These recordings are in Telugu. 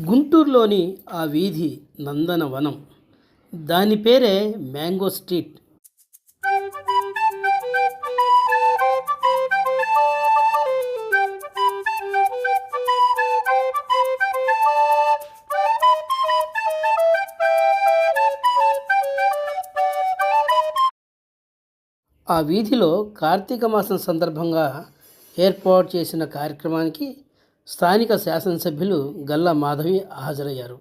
గుంటూరులోని ఆ వీధి నందనవనం. దాని పేరే మ్యాంగో స్ట్రీట్. ఆ వీధిలో కార్తీక మాసం సందర్భంగా ఏర్పాటు చేసిన కార్యక్రమానికి స్థానిక శాసనసభ్యులు గల్లా మాధవి హాజరయ్యారు.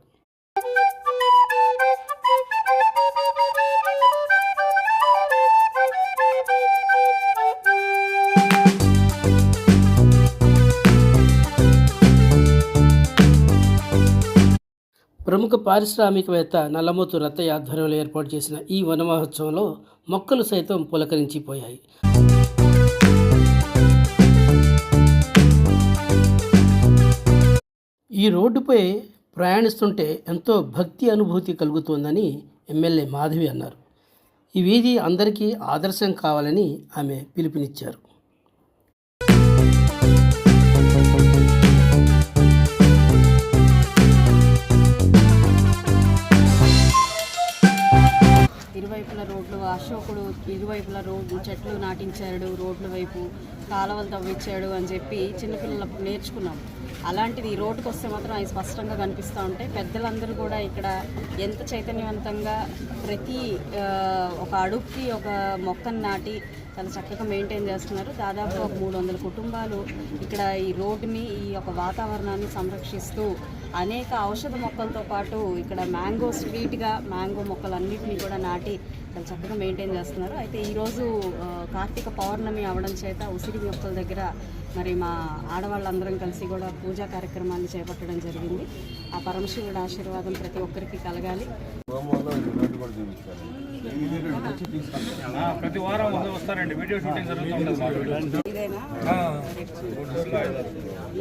ప్రముఖ పారిశ్రామికవేత్త నల్లమూతు రత్తయ్య ఆధ్వర్యంలో ఏర్పాటు చేసిన ఈ వనమహోత్సవంలో మొక్కలు సైతం పులకరించిపోయాయి. ఈ రోడ్డుపై ప్రయాణిస్తుంటే ఎంతో భక్తి అనుభూతి కలుగుతోందని ఎమ్మెల్యే మాధవి అన్నారు. ఈ వీధి అందరికీ ఆదర్శం కావాలని ఆమె పిలుపునిచ్చారు. అశోకుడు ఇరువైపుల రోడ్డు చెట్లు నాటించాడు రోడ్ల వైపు కాలువలు తవ్వించాడు అని చెప్పి చిన్నపిల్లలు నేర్చుకున్నాం. అలాంటిది ఈ రోడ్డుకు వస్తే మాత్రం అవి స్పష్టంగా కనిపిస్తూ ఉంటాయి పెద్దలందరూ కూడా ఇక్కడ ఎంత చైతన్యవంతంగా ప్రతి ఒక అడుగుకి ఒక మొక్కను నాటి చాలా చక్కగా మెయింటైన్ చేస్తున్నారు. దాదాపు ఒక మూడు వందల కుటుంబాలు ఇక్కడ ఈ రోడ్డుని ఈ యొక్క వాతావరణాన్ని సంరక్షిస్తూ అనేక ఔషధ మొక్కలతో పాటు ఇక్కడ మ్యాంగో స్వీట్గా మ్యాంగో మొక్కలన్నింటినీ కూడా నాటి చాలా చక్కగా మెయింటైన్ చేస్తున్నారు. అయితే ఈరోజు కార్తీక పౌర్ణమి అవడం చేత ఉసిరి మొక్కల దగ్గర మరి మా ఆడవాళ్ళందరం కలిసి కూడా పూజా కార్యక్రమాన్ని చేపట్టడం జరిగింది. ఆ పరమశివుడి ఆశీర్వాదం ప్రతి ఒక్కరికి కలగాలి. ప్రతి వారం ముందు వస్తారండి. వీడియో షూటింగ్ జరుగుతుంది మాకు. ఇదేనా?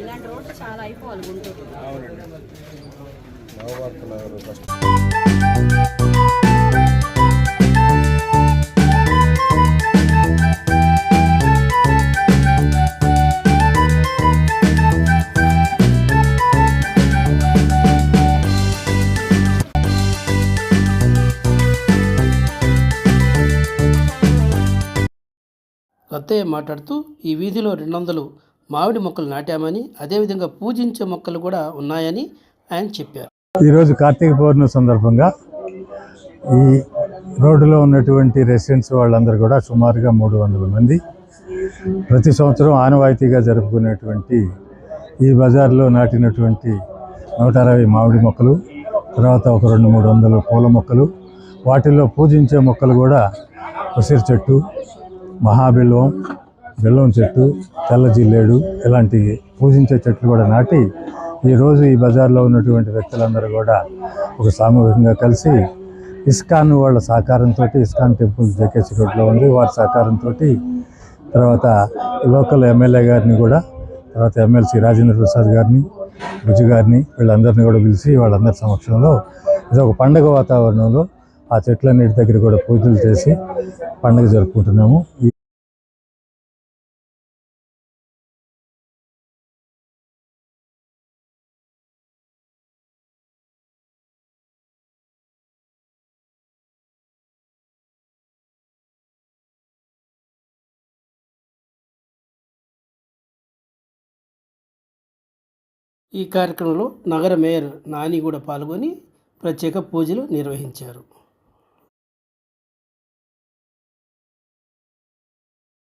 ఇలాంటి రోడ్లు చాలా అయిపోవాలి గుంటూరు రత్తయ్య మాట్లాడుతూ ఈ వీధిలో రెండు వందలు మామిడి మొక్కలు నాటామని అదేవిధంగా పూజించే మొక్కలు కూడా ఉన్నాయని ఆయన చెప్పారు. ఈరోజు కార్తీక పౌర్ణమి సందర్భంగా ఈ రోడ్డులో ఉన్నటువంటి రెసిడెంట్స్ వాళ్ళందరూ కూడా సుమారుగా మూడు వందల మంది ప్రతి సంవత్సరం ఆనవాయితీగా జరుపుకునేటువంటి ఈ బజార్లో నాటినటువంటి నూట అరవై మామిడి మొక్కలు తర్వాత ఒక రెండు మూడు వందలు పూల మొక్కలు వాటిల్లో పూజించే మొక్కలు కూడా ఉసిరి చెట్టు మహాబిల్వం బెల్లం చెట్టు తెల్ల జిల్లేడు ఇలాంటి పూజించే చెట్లు కూడా నాటి ఈరోజు ఈ బజార్లో ఉన్నటువంటి వ్యక్తులందరూ కూడా ఒక సామూహికంగా కలిసి ఇస్కాన్ వాళ్ళ సహకారంతో ఇస్కాన్ టెంపుల్ జేకేసి రోడ్లో ఉంది. వారి సహకారంతో తర్వాత లోకల్ ఎమ్మెల్యే గారిని కూడా తర్వాత ఎమ్మెల్సీ రాజేంద్ర ప్రసాద్ గారిని భుజు గారిని వీళ్ళందరినీ కూడా పిలిచి వాళ్ళందరి సమక్షంలో ఇది ఒక పండగ వాతావరణంలో ఆ చెట్లన్నిటి దగ్గర కూడా పూజలు చేసి పండుగ జరుపుకుంటున్నాము. ఈ ఈ కార్యక్రమంలో నగర మేయర్ నాని కూడా పాల్గొని ప్రత్యేక పూజలు నిర్వహించారు.